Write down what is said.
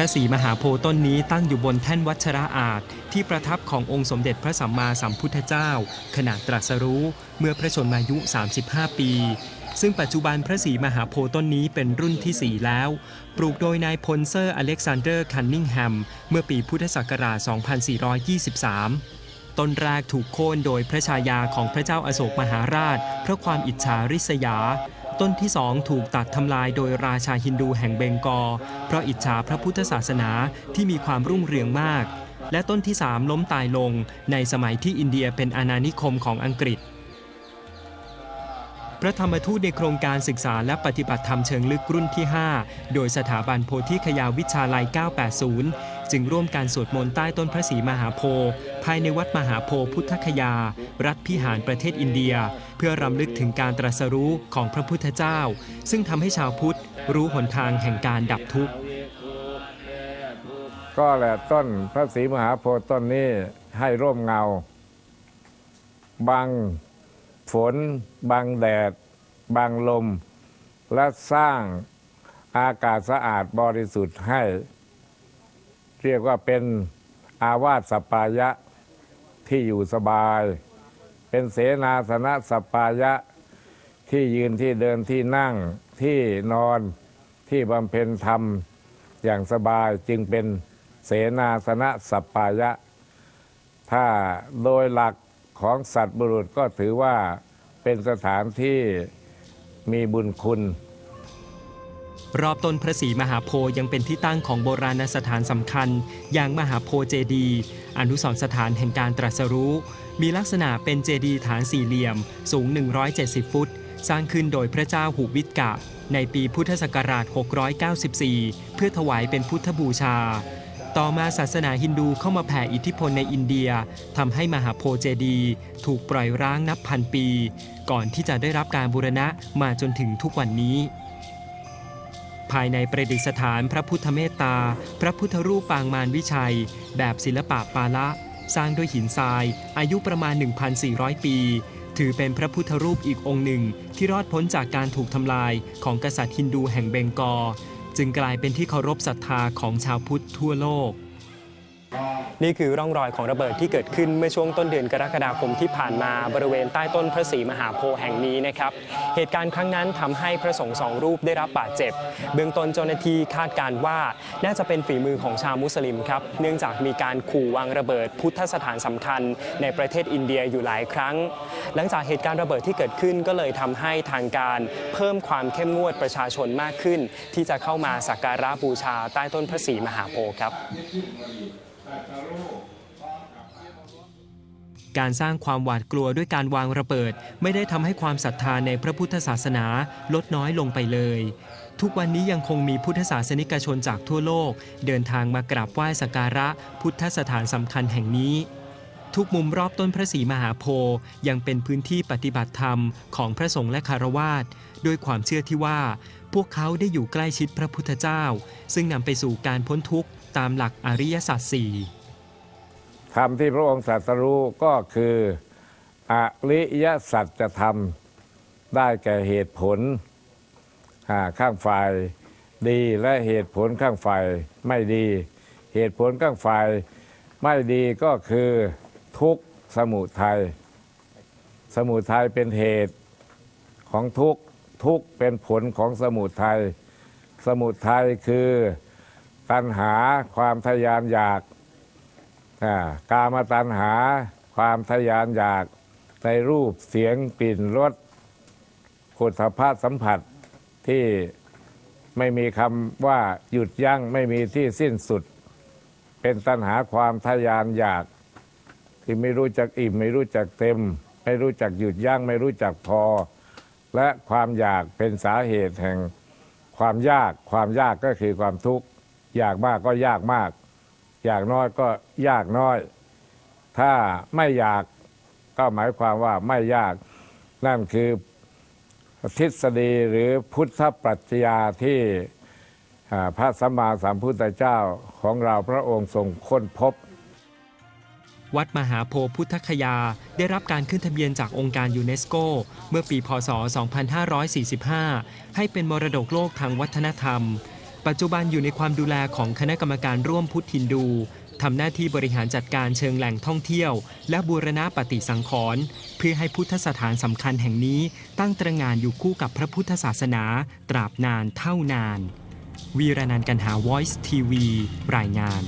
พระศรีมหาโพธิ์ต้นนี้ตั้งอยู่บนแท่นวัชระอาจที่ประทับขององค์สมเด็จพระสัมมาสัมพุทธเจ้า ขณะตรัสรู้เมื่อพระชนมายุ 35 ปี ซึ่งปัจจุบันพระศรีมหาโพธิ์ต้นนี้เป็นรุ่นที่ 4 แล้ว ปลูกโดยนายพลเซอร์อเล็กซานเดอร์คันนิงแฮม เมื่อปีพุทธศักราช 2423ต้นแรกถูกโค่นโดยพระชายาของพระเจ้าอาโศกมหาราช เพราะความอิจฉาริษยา ต้นที่สองถูกตัดทำลายโดยราชาฮินดูแห่งเบงกอลเพราะอิจฉาพระพุทธศาสนาที่มีความรุ่งเรืองมาก และต้นที่สามล้มตายลงในสมัยที่อินเดียเป็นอาณานิคมของอังกฤษ พระธรรมทูตในโครงการศึกษาและปฏิบัติธรรมเชิงลึกรุ่นที่ 5 โดยสถาบันโพธิคยาวิชาลัย 980 จึงร่วมการสวดมนต์ใต้ต้นพระศรีมหาโพธิ์ภายในวัดมหาโพธิ์พุทธคยา รัฐพิหารประเทศอินเดีย เพื่อรำลึกถึงการตรัสรู้ของพระพุทธเจ้า ซึ่งทำให้ชาวพุทธรู้หนทางแห่งการดับทุกข์ ก็แหละต้นพระศรีมหาโพธิ์ต้นนี้ให้ร่มเงา บังฝน บังแดด บังลม และสร้างอากาศสะอาดบริสุทธิ์ให้ เรียกว่าเป็นอาวาสสปายะที่อยู่สบาย เป็นเสนาสนะสปปายะที่ยืนที่เดินที่นั่งที่นอนที่บำเพ็ญธรรมอย่างสบายจึงเป็นเสนาสนะสัปปายะ ถ้าโดยหลักของสัตว์บุรุษก็ถือว่าเป็นสถานที่มีบุญคุณ รอบต้นพระศรีมหาโพธิ์ยังเป็นที่ตั้งของโบราณสถานสำคัญ อย่างมหาโพธิ์เจดีย์อนุสรณ์สถานแห่งการตรัสรู้ มีลักษณะเป็นเจดีย์ฐานสี่เหลี่ยม สูง 170 ฟุต สร้างขึ้นโดยพระเจ้าหูวิทกะ ในปีพุทธศักราช 694 เพื่อถวายเป็นพุทธบูชา ต่อมาศาสนาฮินดูเข้ามาแผ่อิทธิพลในอินเดียทำให้มหาโพธิ์เจดีย์ถูกปล่อยร้างนับพันปี ก่อนที่จะได้รับการบูรณะมาจนถึงทุกวันนี้ ภายในประดิษฐานพระพุทธเมตตา พระพุทธรูปปางมารวิชัย แบบศิลปะปาละ สร้างด้วยหินทราย อายุประมาณ 1,400 ปี ถือเป็นพระพุทธรูปอีกองค์หนึ่ง ที่รอดพ้นจากการถูกทำลายของกษัตริย์ฮินดูแห่งเบงกอ จึงกลายเป็นที่เคารพศรัทธาของชาวพุทธทั่วโลก นี่คือร่องรอยของระเบิดที่เกิดขึ้นเมื่อช่วงต้นเดือนกรกฎาคมที่ผ่านมาบริเวณใต้ต้นพระศรีมหาโพธิ์แห่งนี้นะครับ เหตุการณ์ครั้งนั้นทำให้พระสงฆ์สองรูปได้รับบาดเจ็บ เบื้องต้นเจ้าหน้าที่คาดการณ์ว่าน่าจะเป็นฝีมือของชาวมุสลิมครับ เนื่องจากมีการขู่วางระเบิดพุทธสถานสำคัญ ในประเทศอินเดียอยู่หลายครั้ง หลังจากเหตุการณ์ระเบิดที่เกิดขึ้นก็เลยทำให้ทางการเพิ่มความเข้มงวดประชาชนมากขึ้น ที่จะเข้ามาสักการะบูชาใต้ต้นพระศรีมหาโพธิ์ครับ การสร้างความหวาดกลัวด้วยการวางระเบิด ไม่ได้ทำให้ความศรัทธาในพระพุทธศาสนาลดน้อยลงไปเลย ทุกวันนี้ยังคงมีพุทธศาสนิกชนจากทั่วโลก เดินทางมากราบไหว้สักการะพุทธสถานสำคัญแห่งนี้ ทุกมุมรอบต้นพระศรีมหาโพธิ์ยังเป็นพื้นที่ปฏิบัติธรรมของพระสงฆ์และคารวาสด้วยความเชื่อที่ว่า พวกเขาได้อยู่ใกล้ชิดพระพุทธเจ้า ซึ่งนำไปสู่การพ้นทุกข์ ตามหลักอริยสัจสี่ธรรมที่พระองค์ตรัสรู้ก็คืออริยสัจธรรมได้แก่เหตุผลข้างฝ่ายดีและเหตุผลข้างฝ่ายไม่ดี เหตุผลข้างฝ่ายไม่ดีก็คือทุกข์สมุทัยสมุทัยเป็นเหตุของทุกข์ทุกข์เป็นผลของสมุทัยสมุทัยคือ ตัณหาความทะยานอยากกามตัณหาความทะยานอยากในรูปเสียงกลิ่นรสผลพาสัมผัสที่ไม่มีคำว่าหยุดยั้งไม่มีที่สิ้นสุด เป็นตัณหาความทะยานอยาก ที่ไม่รู้จักอิ่ม ไม่รู้จักเต็ม ไม่รู้จักหยุดยั้งไม่รู้จักพอ และความอยากเป็นสาเหตุแห่งความยาก ความยากก็คือความทุกข์ อยากมากก็ยากมาก อยากน้อยก็ยากน้อย ถ้าไม่อยากก็หมายความว่าไม่ยาก นั่นคือทฤษฎีหรือพุทธปรัชญาที่พระสัมมาสัมพุทธเจ้าของเราพระองค์ทรงค้นพบ วัดมหาโพธิ์พุทธคยาได้รับการขึ้นทะเบียนจากองค์การยูเนสโก เมื่อปีพศ 2545 ให้เป็นมรดกโลกทางวัฒนธรรม ปัจจุบันอยู่ในความดูแลของคณะกรรมการร่วมพุทธฮินดูทำหน้าที่บริหารจัดการเชิงแหล่งท่องเที่ยว และบูรณะปฏิสังขรณ์เพื่อให้พุทธสถานสำคัญแห่งนี้ตั้งตระงานอยู่คู่กับพระพุทธศาสนา ตราบนานเท่านาน วีรนันท์กันหา Voice TV รายงาน